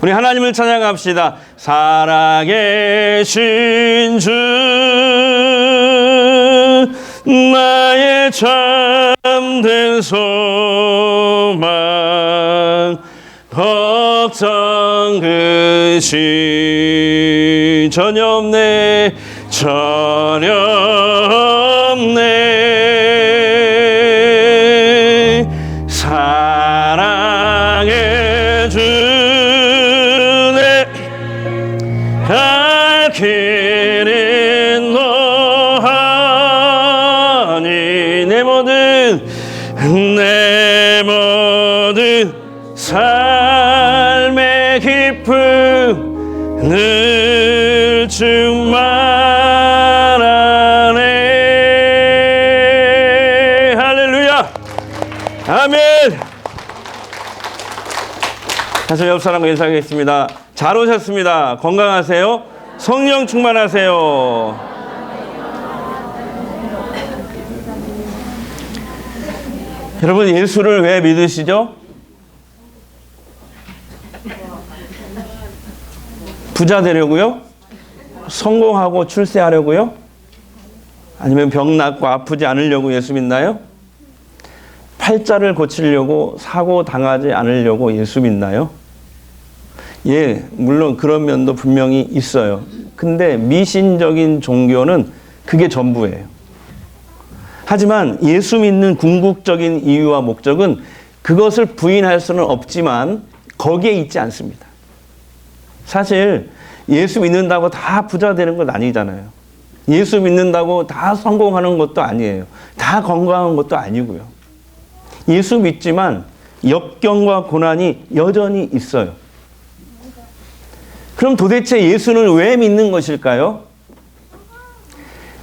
우리 하나님을 찬양합시다. 살아계신 주 나의 참된 소망 걱정 그시 전혀 없네 전혀 없네 다시 옆 사람과 인사하겠습니다. 잘 오셨습니다. 건강하세요. 성령 충만하세요. 여러분 예수를 왜 믿으시죠? 부자 되려고요? 성공하고 출세하려고요? 아니면 병 낫고 아프지 않으려고 예수 믿나요? 팔자를 고치려고 사고 당하지 않으려고 예수 믿나요? 예, 물론 그런 면도 분명히 있어요. 근데 미신적인 종교는 그게 전부예요. 하지만 예수 믿는 궁극적인 이유와 목적은 그것을 부인할 수는 없지만 거기에 있지 않습니다. 사실 예수 믿는다고 다 부자 되는 건 아니잖아요. 예수 믿는다고 다 성공하는 것도 아니에요. 다 건강한 것도 아니고요. 예수 믿지만 역경과 고난이 여전히 있어요. 그럼 도대체 예수는 왜 믿는 것일까요?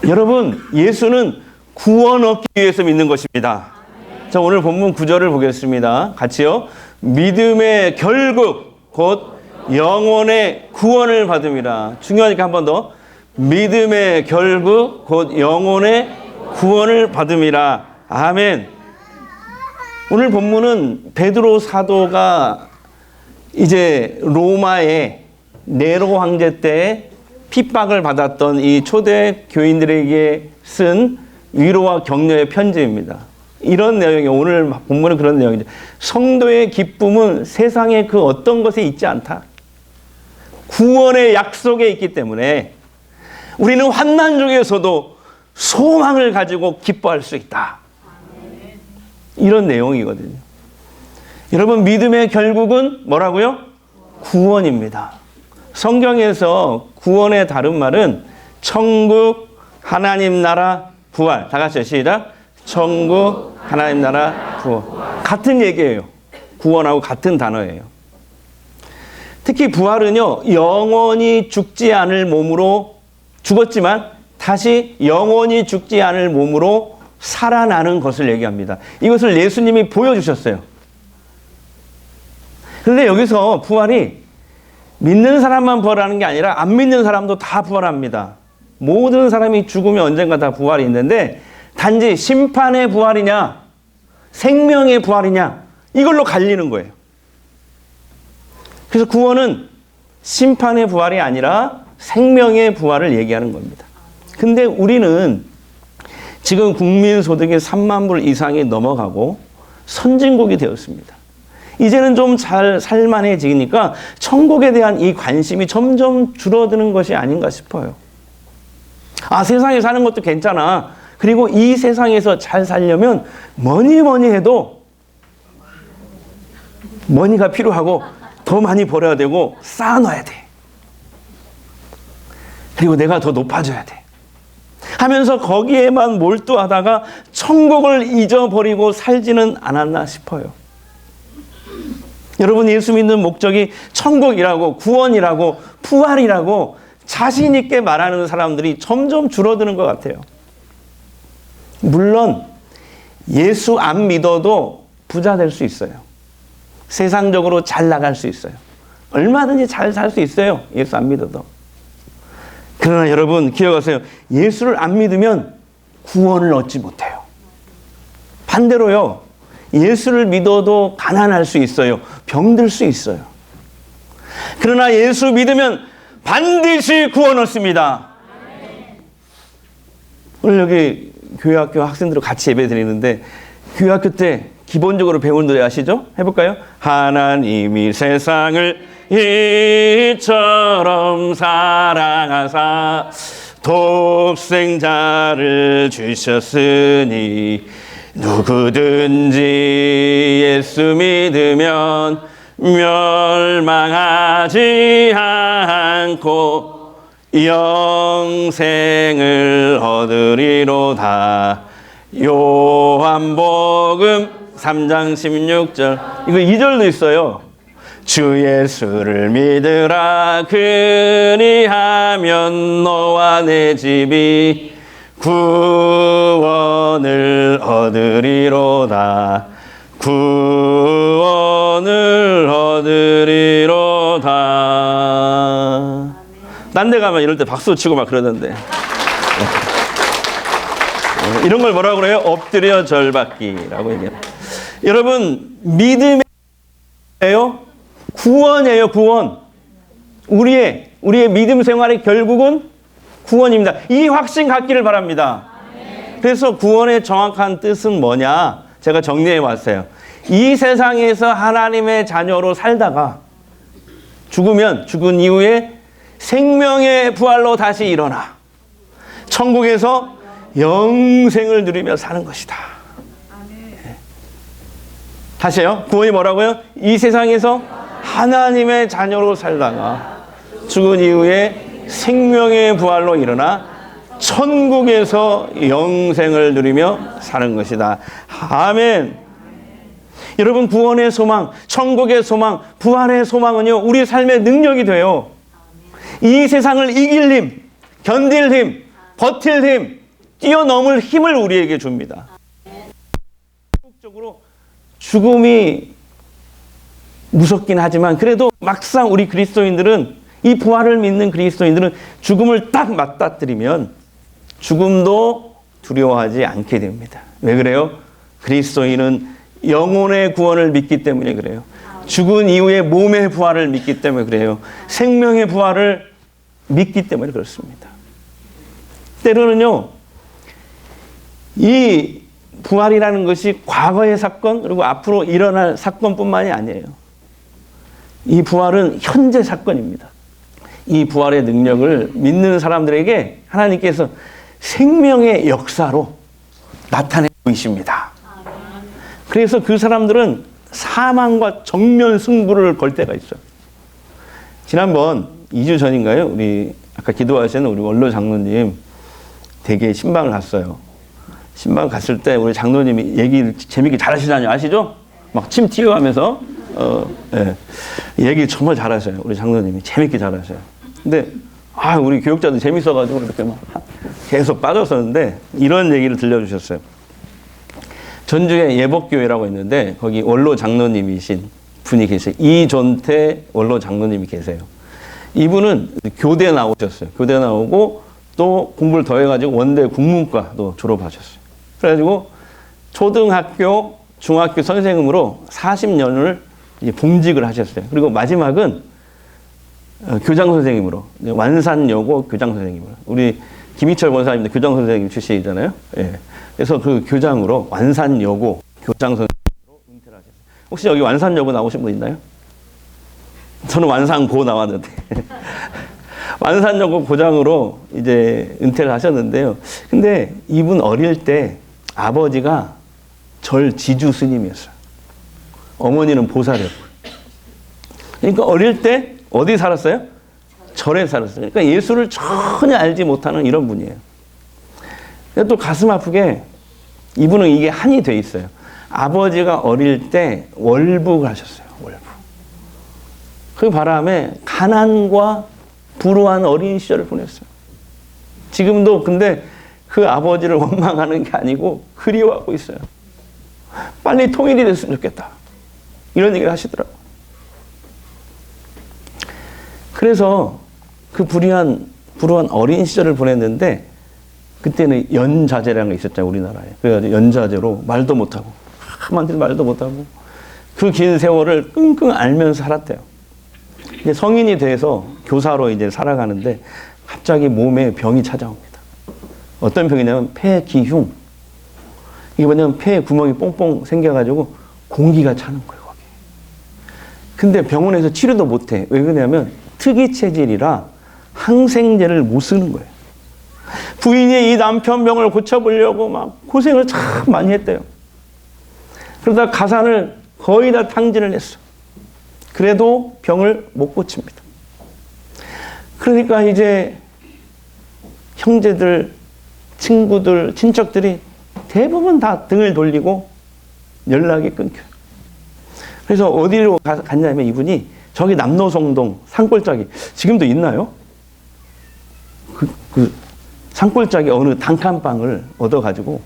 여러분, 예수는 구원 얻기 위해서 믿는 것입니다. 자, 오늘 본문 구절을 보겠습니다. 같이요. 믿음의 결국 곧 영혼의 구원을 받음이라. 중요하니까 한 번 더. 믿음의 결국 곧 영혼의 구원을 받음이라. 아멘. 오늘 본문은 베드로 사도가 이제 로마의 네로 황제 때 핍박을 받았던 이 초대 교인들에게 쓴 위로와 격려의 편지입니다. 이런 내용이 오늘 본문은 그런 내용이죠. 성도의 기쁨은 세상의 그 어떤 것에 있지 않다. 구원의 약속에 있기 때문에 우리는 환난 중에서도 소망을 가지고 기뻐할 수 있다. 이런 내용이거든요. 여러분, 믿음의 결국은 뭐라고요? 구원입니다. 성경에서 구원의 다른 말은 천국, 하나님 나라, 부활. 다 같이 시작. 천국, 하나님 나라, 부활. 같은 얘기예요. 구원하고 같은 단어예요. 특히 부활은요, 영원히 죽지 않을 몸으로 죽었지만 다시 영원히 죽지 않을 몸으로 살아나는 것을 얘기합니다. 이것을 예수님이 보여주셨어요. 그런데 여기서 부활이 믿는 사람만 부활하는 게 아니라 안 믿는 사람도 다 부활합니다. 모든 사람이 죽으면 언젠가 다 부활이 있는데 단지 심판의 부활이냐 생명의 부활이냐 이걸로 갈리는 거예요. 그래서 구원은 심판의 부활이 아니라 생명의 부활을 얘기하는 겁니다. 근데 우리는 지금 국민 소득이 3만 불 이상이 넘어가고 선진국이 되었습니다. 이제는 좀 잘 살만해지니까 천국에 대한 이 관심이 점점 줄어드는 것이 아닌가 싶어요. 아, 세상에 사는 것도 괜찮아. 그리고 이 세상에서 잘 살려면 뭐니 뭐니 해도 머니가 필요하고 더 많이 벌어야 되고 쌓아놔야 돼. 그리고 내가 더 높아져야 돼. 하면서 거기에만 몰두하다가 천국을 잊어버리고 살지는 않았나 싶어요. 여러분 예수 믿는 목적이 천국이라고 구원이라고 부활이라고 자신 있게 말하는 사람들이 점점 줄어드는 것 같아요. 물론 예수 안 믿어도 부자 될 수 있어요. 세상적으로 잘 나갈 수 있어요. 얼마든지 잘 살 수 있어요. 예수 안 믿어도. 그러나 여러분 기억하세요. 예수를 안 믿으면 구원을 얻지 못해요. 반대로요. 예수를 믿어도 가난할 수 있어요. 병들 수 있어요. 그러나 예수 믿으면 반드시 구원 얻습니다. 오늘 여기 교회학교 학생들과 같이 예배 드리는데 교회학교 때 기본적으로 배운 노래 아시죠? 해볼까요? 하나님이 세상을 이처럼 사랑하사 독생자를 주셨으니 누구든지 예수 믿으면 멸망하지 않고 영생을 얻으리로다. 요한복음 3장 16절. 이거 2절도 있어요. 주 예수를 믿으라 그리하면 너와 내 집이 구원을 얻으리로다. 구원을 얻으리로다. 딴 데 가면 이럴 때 박수 치고 막 그러던데. 이런 걸 뭐라고 그래요? 엎드려 절받기라고 얘기해요. 여러분, 믿음이에요? 구원이에요, 구원. 우리의, 우리의 믿음 생활의 결국은 구원입니다. 이 확신 갖기를 바랍니다. 그래서 구원의 정확한 뜻은 뭐냐? 제가 정리해 왔어요. 이 세상에서 하나님의 자녀로 살다가 죽으면 죽은 이후에 생명의 부활로 다시 일어나 천국에서 영생을 누리며 사는 것이다. 네. 다시요. 구원이 뭐라고요? 이 세상에서 하나님의 자녀로 살다가 죽은 이후에 생명의 부활로 일어나 천국에서 영생을 누리며 사는 것이다. 아멘. 여러분 구원의 소망, 천국의 소망, 부활의 소망은요 우리 삶의 능력이 돼요. 이 세상을 이길 힘, 견딜 힘, 버틸 힘, 뛰어넘을 힘을 우리에게 줍니다. 적으로 죽음이 무섭긴 하지만 그래도 막상 우리 그리스도인들은 이 부활을 믿는 그리스도인들은 죽음을 딱 맞닥뜨리면 죽음도 두려워하지 않게 됩니다. 왜 그래요? 그리스도인은 영혼의 구원을 믿기 때문에 그래요. 죽은 이후에 몸의 부활을 믿기 때문에 그래요. 생명의 부활을 믿기 때문에 그렇습니다. 때로는요, 이 부활이라는 것이 과거의 사건, 그리고 앞으로 일어날 사건뿐만이 아니에요. 이 부활은 현재 사건입니다. 이 부활의 능력을 믿는 사람들에게 하나님께서 생명의 역사로 나타내 보이십니다. 그래서 그 사람들은 사망과 정면 승부를 걸 때가 있어요. 지난번 2주 전인가요? 우리 아까 기도하시는 우리 원로 장로님 되게 신방을 갔어요. 신방 갔을 때 우리 장로님이 얘기 재밌게 잘하시잖아요. 아시죠? 막 침 튀어가면서 어, 예. 얘기 정말 잘하셔요. 우리 장로님이 재밌게 잘하셔요. 근데 아 우리 교육자도 재밌어가지고 이렇게 막 계속 빠졌었는데 이런 얘기를 들려주셨어요. 전주에 예복교회라고 있는데 거기 원로 장로님이신 분이 계세요. 이존태 원로 장로님이 계세요. 이분은 교대 나오셨어요. 교대 나오고 또 공부를 더 해가지고 원대 국문과도 졸업하셨어요. 그래가지고 초등학교, 중학교 선생님으로 40년을 봉직을 하셨어요. 그리고 마지막은 어, 교장 선생님으로 완산여고 교장 선생님으로 우리 김희철 권사님도 교장 선생님 출신이잖아요. 예. 그래서 그 교장으로 완산여고 교장 선생님으로 은퇴를 하셨어요. 혹시 여기 완산여고 나오신 분 있나요? 저는 완산고 나왔는데 완산여고 고장으로 이제 은퇴를 하셨는데요. 근데 이분 어릴 때 아버지가 절 지주 스님이었어요. 어머니는 보살이었고. 그러니까 어릴 때 어디 살았어요? 절에 살았어요. 그러니까 예수를 전혀 알지 못하는 이런 분이에요. 또 가슴 아프게 이분은 이게 한이 돼 있어요. 아버지가 어릴 때 월북을 하셨어요. 월북. 그 바람에 가난과 불우한 어린 시절을 보냈어요. 지금도 근데 그 아버지를 원망하는 게 아니고 그리워하고 있어요. 빨리 통일이 됐으면 좋겠다. 이런 얘기를 하시더라고요. 그래서 그 불의한, 불우한 어린 시절을 보냈는데 그때는 연자제라는 게 있었잖아요, 우리나라에. 그래가지고 연자제로 말도 못하고, 한마디 말도 못하고, 그 긴 세월을 끙끙 앓면서 살았대요. 이제 성인이 돼서 교사로 이제 살아가는데 갑자기 몸에 병이 찾아옵니다. 어떤 병이냐면 폐기흉. 이게 뭐냐면 폐에 구멍이 뽕뽕 생겨가지고 공기가 차는 거예요, 거기. 근데 병원에서 치료도 못 해. 왜 그러냐면 특이 체질이라 항생제를 못 쓰는 거예요. 부인이 이 남편 병을 고쳐보려고 막 고생을 참 많이 했대요. 그러다 가산을 거의 다 탕진을 했어. 그래도 병을 못 고칩니다. 그러니까 이제 형제들, 친구들, 친척들이 대부분 다 등을 돌리고 연락이 끊겨요. 그래서 어디로 가- 갔냐면 이분이 저기 남노송동 산골짜기 지금도 있나요? 그, 그 산골짜기 어느 단칸방을 얻어가지고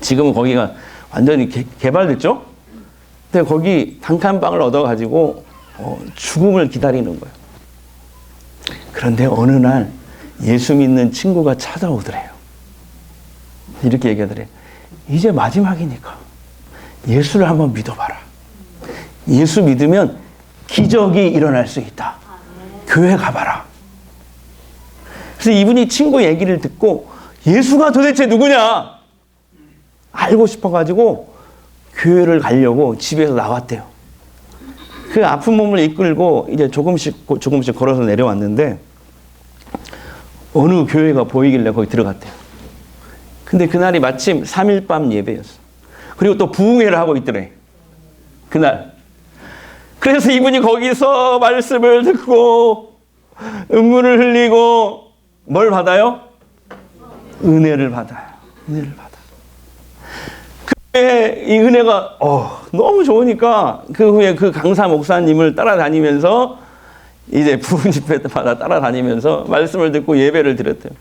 지금은 거기가 완전히 개, 개발됐죠? 근데 거기 단칸방을 얻어가지고 어, 죽음을 기다리는 거예요. 그런데 어느 날 예수 믿는 친구가 찾아오더래요. 이렇게 얘기하더래요. 이제 마지막이니까 예수를 한번 믿어봐라. 예수 믿으면 기적이 일어날 수 있다. 교회 가봐라. 그래서 이분이 친구 얘기를 듣고 예수가 도대체 누구냐? 알고 싶어가지고 교회를 가려고 집에서 나왔대요. 그 아픈 몸을 이끌고 이제 조금씩 조금씩 걸어서 내려왔는데 어느 교회가 보이길래 거기 들어갔대요. 근데 그날이 마침 3일 밤 예배였어. 그리고 또 부흥회를 하고 있더래. 그날. 그래서 이분이 거기서 말씀을 듣고 눈물을 흘리고 뭘 받아요? 은혜를 받아요. 은혜를 받아. 그때 이 은혜가 어, 너무 좋으니까 그 후에 그 강사 목사님을 따라다니면서 이제 부흥 집회마다 따라다니면서 말씀을 듣고 예배를 드렸대요.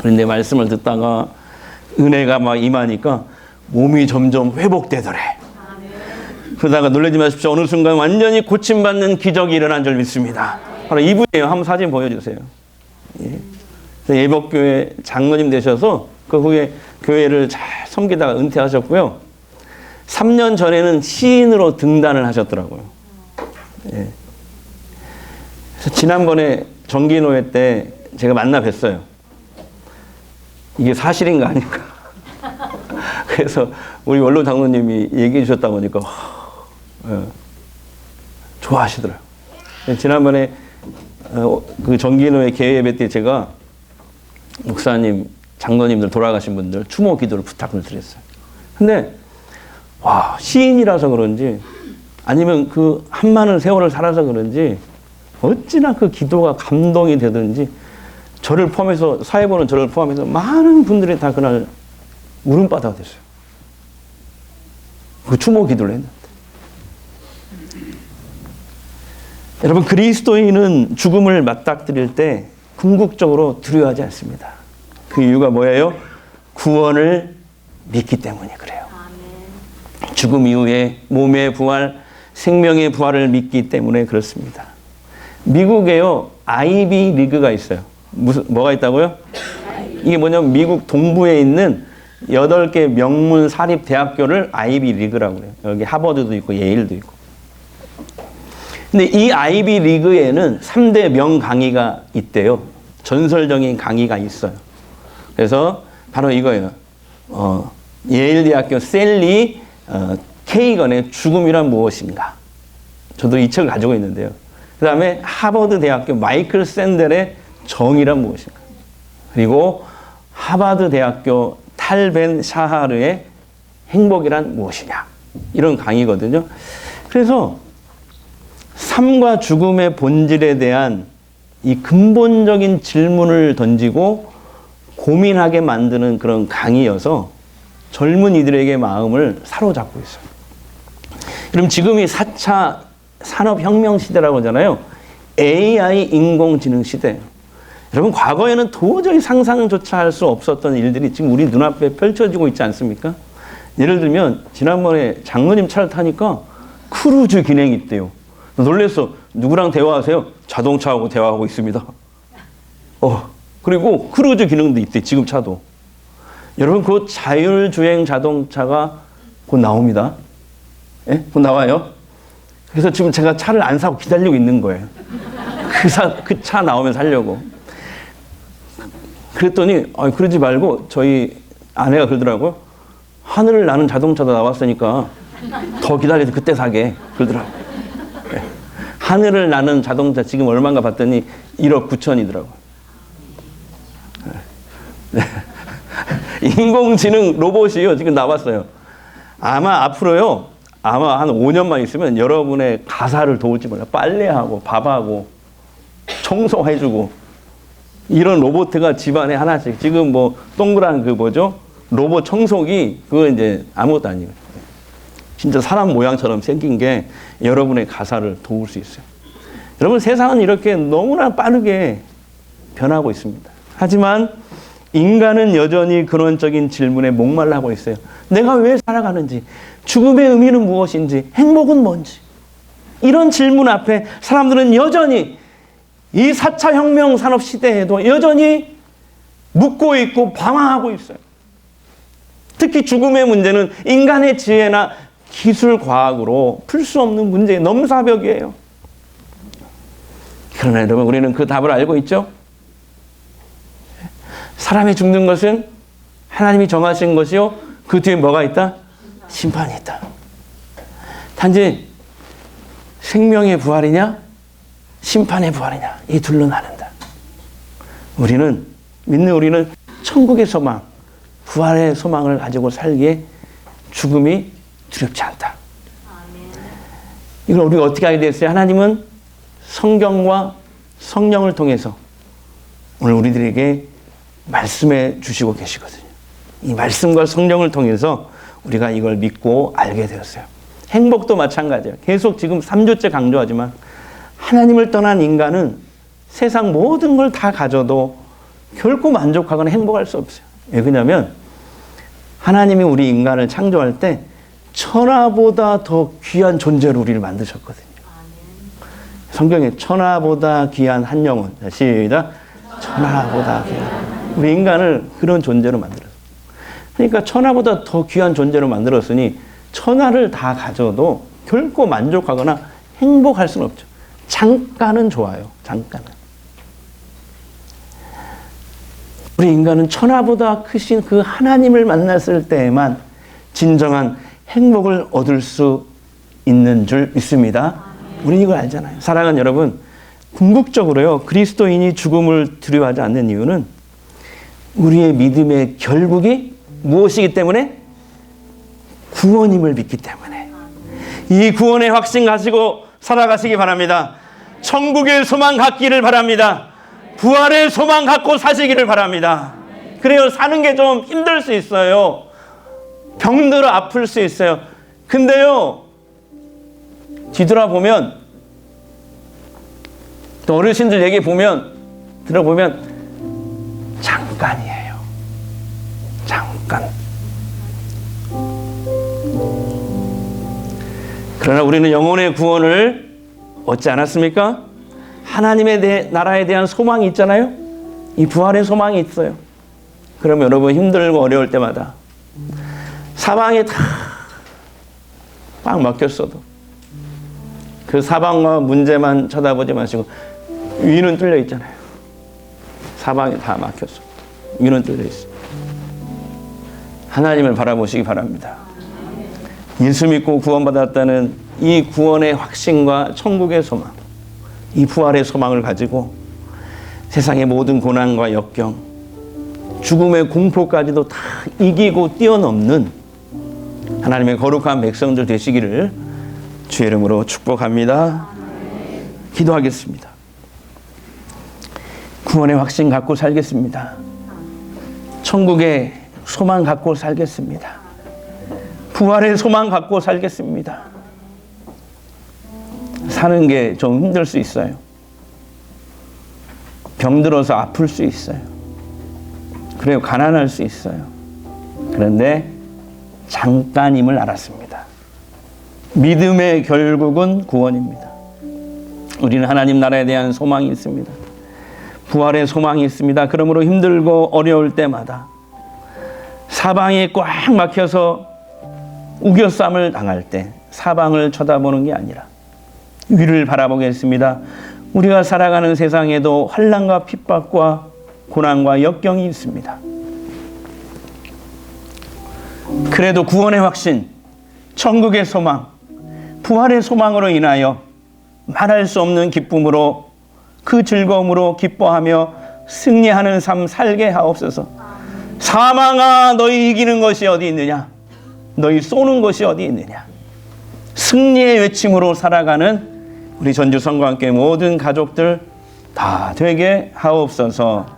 그런데 말씀을 듣다가 은혜가 막 임하니까 몸이 점점 회복되더래. 그러다가 놀라지 마십시오. 어느 순간 완전히 고침받는 기적이 일어난 줄 믿습니다. 바로 이분이에요. 한번 사진 보여주세요. 예. 예복교회 장로님 되셔서 그 후에 교회를 잘 섬기다가 은퇴하셨고요. 3년 전에는 시인으로 등단을 하셨더라고요. 예. 그래서 지난번에 정기노회 때 제가 만나 뵀어요. 이게 사실인가 아닌가. 그래서 우리 원로 장로님이 얘기해 주셨다 보니까 예, 좋아하시더라고요. 지난번에 어, 그 정기노회 개회 예배 때 제가 목사님, 장로님들 돌아가신 분들 추모 기도를 부탁을 드렸어요. 근데 와 시인이라서 그런지 아니면 그 한 많은 세월을 살아서 그런지 어찌나 그 기도가 감동이 되든지 저를 포함해서 사회 보는 저를 포함해서 많은 분들이 다 그날 울음바다가 됐어요. 그 추모 기도를 했는데. 여러분 그리스도인은 죽음을 맞닥뜨릴 때 궁극적으로 두려워하지 않습니다. 그 이유가 뭐예요? 구원을 믿기 때문에 그래요. 죽음 이후에 몸의 부활, 생명의 부활을 믿기 때문에 그렇습니다. 미국에요 아이비 리그가 있어요. 무슨 뭐가 있다고요? 이게 뭐냐면 미국 동부에 있는 8개 명문 사립 대학교를 아이비 리그라고 그래요. 여기 하버드도 있고 예일도 있고. 근데 이 아이비 리그에는 3대 명 강의가 있대요. 전설적인 강의가 있어요. 그래서 바로 이거예요. 어, 예일 대학교 셀리 어, 케이건의 죽음이란 무엇인가? 저도 이 책을 가지고 있는데요. 그 다음에 하버드 대학교 마이클 샌델의 정의란 무엇인가? 그리고 하버드 대학교 탈벤 샤하르의 행복이란 무엇이냐? 이런 강의거든요. 그래서 삶과 죽음의 본질에 대한 이 근본적인 질문을 던지고 고민하게 만드는 그런 강의여서 젊은이들에게 마음을 사로잡고 있어요. 그럼 지금이 4차 산업혁명 시대라고 하잖아요. AI 인공지능 시대. 여러분, 과거에는 도저히 상상조차 할 수 없었던 일들이 지금 우리 눈앞에 펼쳐지고 있지 않습니까? 예를 들면, 지난번에 장로님 차를 타니까 크루즈 기능이 있대요. 놀래서 누구랑 대화하세요? 자동차하고 대화하고 있습니다. 어, 그리고 크루즈 기능도 있대, 지금 차도. 여러분, 그 자율주행 자동차가 곧 나옵니다. 예? 곧 나와요. 그래서 지금 제가 차를 안 사고 기다리고 있는 거예요. 그 사, 그차 나오면 살려고. 그랬더니, 아 그러지 말고 저희 아내가 그러더라고요. 하늘을 나는 자동차도 나왔으니까 더 기다려서 그때 사게. 그러더라고요. 네. 하늘을 나는 자동차 지금 얼마인가 봤더니 1억 9천이더라고요. 네. 인공지능 로봇이요. 지금 나왔어요. 아마 앞으로요. 아마 한 5년만 있으면 여러분의 가사를 도울지 몰라. 빨래하고 밥하고 청소해주고 이런 로봇가 집안에 하나씩 지금 뭐 동그란 그 뭐죠? 로봇 청소기 그거 이제 아무것도 아니에요. 진짜 사람 모양처럼 생긴 게 여러분의 가사를 도울 수 있어요. 여러분 세상은 이렇게 너무나 빠르게 변하고 있습니다. 하지만 인간은 여전히 근원적인 질문에 목말라하고 있어요. 내가 왜 살아가는지, 죽음의 의미는 무엇인지, 행복은 뭔지. 이런 질문 앞에 사람들은 여전히 이 4차 혁명 산업 시대에도 여전히 묻고 있고 방황하고 있어요. 특히 죽음의 문제는 인간의 지혜나 기술 과학으로 풀 수 없는 문제, 넘사벽이에요. 그러나 여러분, 우리는 그 답을 알고 있죠? 사람이 죽는 것은 하나님이 정하신 것이요. 그 뒤에 뭐가 있다? 심판이 있다. 단지 생명의 부활이냐? 심판의 부활이냐? 이 둘로 나눈다. 우리는, 믿는 우리는 천국의 소망, 부활의 소망을 가지고 살기에 죽음이 두렵지 않다. 이걸 우리가 어떻게 알게 됐어요? 하나님은 성경과 성령을 통해서 오늘 우리들에게 말씀해 주시고 계시거든요. 이 말씀과 성령을 통해서 우리가 이걸 믿고 알게 되었어요. 행복도 마찬가지예요. 계속 지금 3주째 강조하지만 하나님을 떠난 인간은 세상 모든 걸 다 가져도 결코 만족하거나 행복할 수 없어요. 왜 그러냐면 하나님이 우리 인간을 창조할 때 천하보다 더 귀한 존재로 우리를 만드셨거든요. 성경에 천하보다 귀한 한 영혼. 자, 시작. 천하보다 귀한. 우리 인간을 그런 존재로 만들었어요. 그러니까 천하보다 더 귀한 존재로 만들었으니 천하를 다 가져도 결코 만족하거나 행복할 수는 없죠. 잠깐은 좋아요. 잠깐은. 우리 인간은 천하보다 크신 그 하나님을 만났을 때에만 진정한 행복을 얻을 수 있는 줄 믿습니다. 우리 이걸 알잖아요. 사랑하는 여러분, 궁극적으로요, 그리스도인이 죽음을 두려워하지 않는 이유는 우리의 믿음의 결국이 무엇이기 때문에? 구원임을 믿기 때문에. 이 구원의 확신 가지고 살아가시기 바랍니다. 천국의 소망 갖기를 바랍니다. 부활의 소망 갖고 사시기를 바랍니다. 그래요. 사는 게 좀 힘들 수 있어요. 병들어 아플 수 있어요. 근데요, 뒤돌아보면, 또 어르신들 얘기 보면, 들어보면, 잠깐이에요. 잠깐. 그러나 우리는 영혼의 구원을 얻지 않았습니까? 하나님의 대, 나라에 대한 소망이 있잖아요. 이 부활의 소망이 있어요. 그러면 여러분 힘들고 어려울 때마다 사방에 다 꽉 막혔어도 그 사방과 문제만 쳐다보지 마시고 위는 뚫려 있잖아요. 사방이 다 막혔어. 위는 뚫려 있어. 하나님을 바라보시기 바랍니다. 예수 믿고 구원받았다는 이 구원의 확신과 천국의 소망, 이 부활의 소망을 가지고 세상의 모든 고난과 역경, 죽음의 공포까지도 다 이기고 뛰어넘는 하나님의 거룩한 백성들 되시기를 주의 이름으로 축복합니다. 기도하겠습니다. 구원의 확신 갖고 살겠습니다. 천국의 소망 갖고 살겠습니다. 부활의 소망 갖고 살겠습니다. 사는 게 좀 힘들 수 있어요. 병들어서 아플 수 있어요. 그래요. 가난할 수 있어요. 그런데 잠깐임을 알았습니다. 믿음의 결국은 구원입니다. 우리는 하나님 나라에 대한 소망이 있습니다. 부활의 소망이 있습니다. 그러므로 힘들고 어려울 때마다 사방에 꽉 막혀서 우겨쌈을 당할 때 사방을 쳐다보는 게 아니라 위를 바라보겠습니다. 우리가 살아가는 세상에도 환란과 핍박과 고난과 역경이 있습니다. 그래도 구원의 확신, 천국의 소망, 부활의 소망으로 인하여 말할 수 없는 기쁨으로 그 즐거움으로 기뻐하며 승리하는 삶 살게 하옵소서. 사망아 너희 이기는 것이 어디 있느냐? 너희 쏘는 것이 어디 있느냐? 승리의 외침으로 살아가는 우리 전주 성과 함께 모든 가족들 다 되게 하옵소서.